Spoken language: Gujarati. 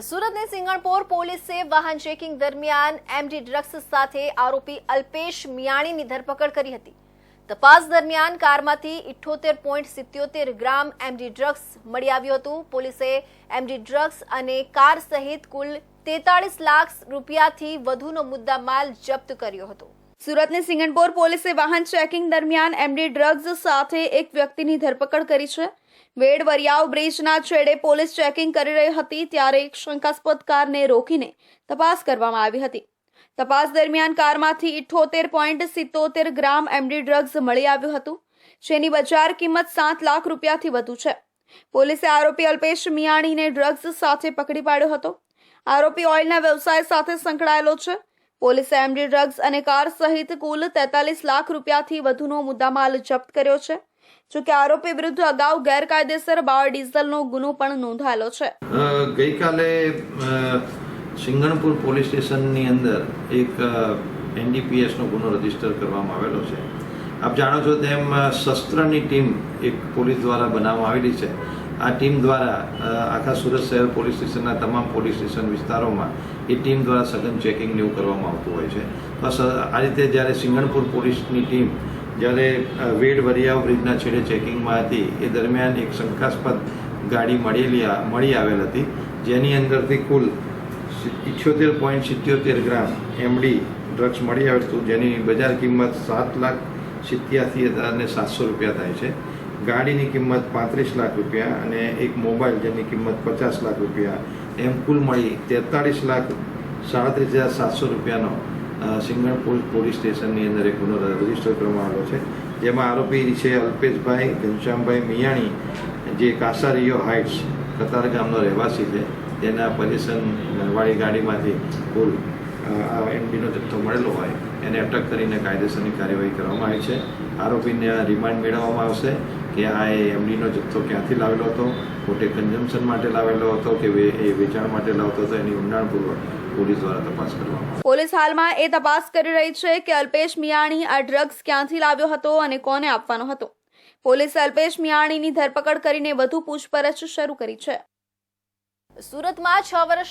સુરતની સિંગણપોર પોલીસે વાહન ચેકિંગ દરમિયાન એમડી ડ્રગ્સ સાથે આરોપી અલ્પેશ મિયાણીની ધરપકડ કરી હતી. તપાસ દરમિયાન કારમાંથી ઇઠ્ઠોતેર પોઈન્ટ સિત્યોતેર ગ્રામ એમડી ડ્રગ્સ મળી આવ્યું હતું. પોલીસે એમડી ડ્રગ્સ અને કાર સહિત કુલ તેતાળીસ લાખ રૂપિયાથી વધુનો મુદ્દામાલ જપ્ત કર્યો હતો. સુરતની સિંગણપોર પોલીસે વાહન ચેકિંગ દરમિયાન એમડી ડ્રગ્સ સાથે એક વ્યક્તિની ધરપકડ કરી છે. વેડ વરિયાવ બ્રિજના છેડે પોલીસ ચેકિંગ કરી રહી હતી ત્યારે એક શંકાસ્પદ કારને રોકીને તપાસ કરવામાં આવી હતી. તપાસ દરમિયાન કારમાંથી ઇઠ્ઠોતેર પોઈન્ટ સિત્તોતેર ગ્રામ એમડી ડ્રગ્સ મળી આવ્યું હતું, જેની બજાર કિંમત સાત લાખ રૂપિયાથી વધુ છે. પોલીસે આરોપી અલ્પેશ મિયાણીને ડ્રગ્સ સાથે પકડી પાડ્યો હતો. આરોપી ઓઇલના વ્યવસાય સાથે સંકળાયેલો છે. પોલીસે એમડી ડ્રગ્સ અને કાર સહિત કુલ તેતાલીસ લાખ રૂપિયાથી વધુનો મુદ્દામાલ જપ્ત કર્યો છે જોકે આરોપી વિરુદ્ધ અગાઉ ગેરકાયદેસર બાયોડીઝલનો ગુનો પણ નોંધાયેલો છે. ગઈકાલે સિંગણપુર પોલીસ સ્ટેશનની અંદર એક એનડીપીએસનો ગુનો રજિસ્ટર કરવામાં આવેલો છે. આપ જાણો છો તેમ શસ્ત્રની ટીમ એક પોલીસ દ્વારા બનાવવામાં આવેલી છે. આ ટીમ દ્વારા આખા સુરત શહેર પોલીસ સ્ટેશનના તમામ પોલીસ સ્ટેશન વિસ્તારોમાં એ ટીમ દ્વારા સઘન ચેકિંગ એવું કરવામાં આવતું હોય છે. બસ આ રીતે જ્યારે સિંગણપુર પોલીસની ટીમ જ્યારે વેડ વરિયાવ બ્રિજના છેડે ચેકિંગમાં હતી, એ દરમિયાન એક શંકાસ્પદ ગાડી મળેલી મળી આવેલ હતી, જેની અંદરથી કુલ ઇઠ્યોતેર પોઈન્ટ સિત્યોતેર ગ્રામ એમડી ડ્રગ્સ મળી આવેલ હતું, જેની બજાર કિંમત સાત લાખ સિત્યાસી હજાર સાતસો રૂપિયા થાય છે. ગાડીની કિંમત પાંત્રીસ લાખ રૂપિયા અને એક મોબાઈલ જેની કિંમત પચાસ લાખ રૂપિયા. એમ કુલ મળી તેતાળીસ લાખ સાડત્રીસ હજાર સાતસો રૂપિયાનો સિંગણપુર પોલીસ સ્ટેશનની અંદર એક ગુનો રજિસ્ટર કરવામાં આવ્યો છે. જેમાં આરોપી છે અલ્પેશભાઈ ઘનશ્યામભાઈ મિયાણી, જે કાસારીયો હાઇટ્સ કતાર ગામનો રહેવાસી છે. તેના વાળી ગાડીમાંથી કુલ એમડીનો જથ્થો મળેલો હોય, એને અટક કરીને કાયદેસરની કાર્યવાહી કરવામાં આવી છે. આરોપીને રિમાન્ડ મેળવવામાં આવશે કે આ એમડીનો જથ્થો ક્યાંથી લાવેલો હતો પોતે કન્ઝમ્પશન માટે લાવેલો હતો કે એ વેચાણ માટે લાવતો હતો, એની ઊંડાણપૂર્વક પોલીસ હાલમાં એ તપાસ કરી રહી છે કે અલ્પેશ મિયાણી આ ડ્રગ્સ ક્યાંથી લાવ્યો હતો અને કોને આપવાનો હતો. પોલીસે અલ્પેશ મિયાણીની ધરપકડ કરીને વધુ પૂછપરછ શરૂ કરી છે. સુરતમાં છ વર્ષ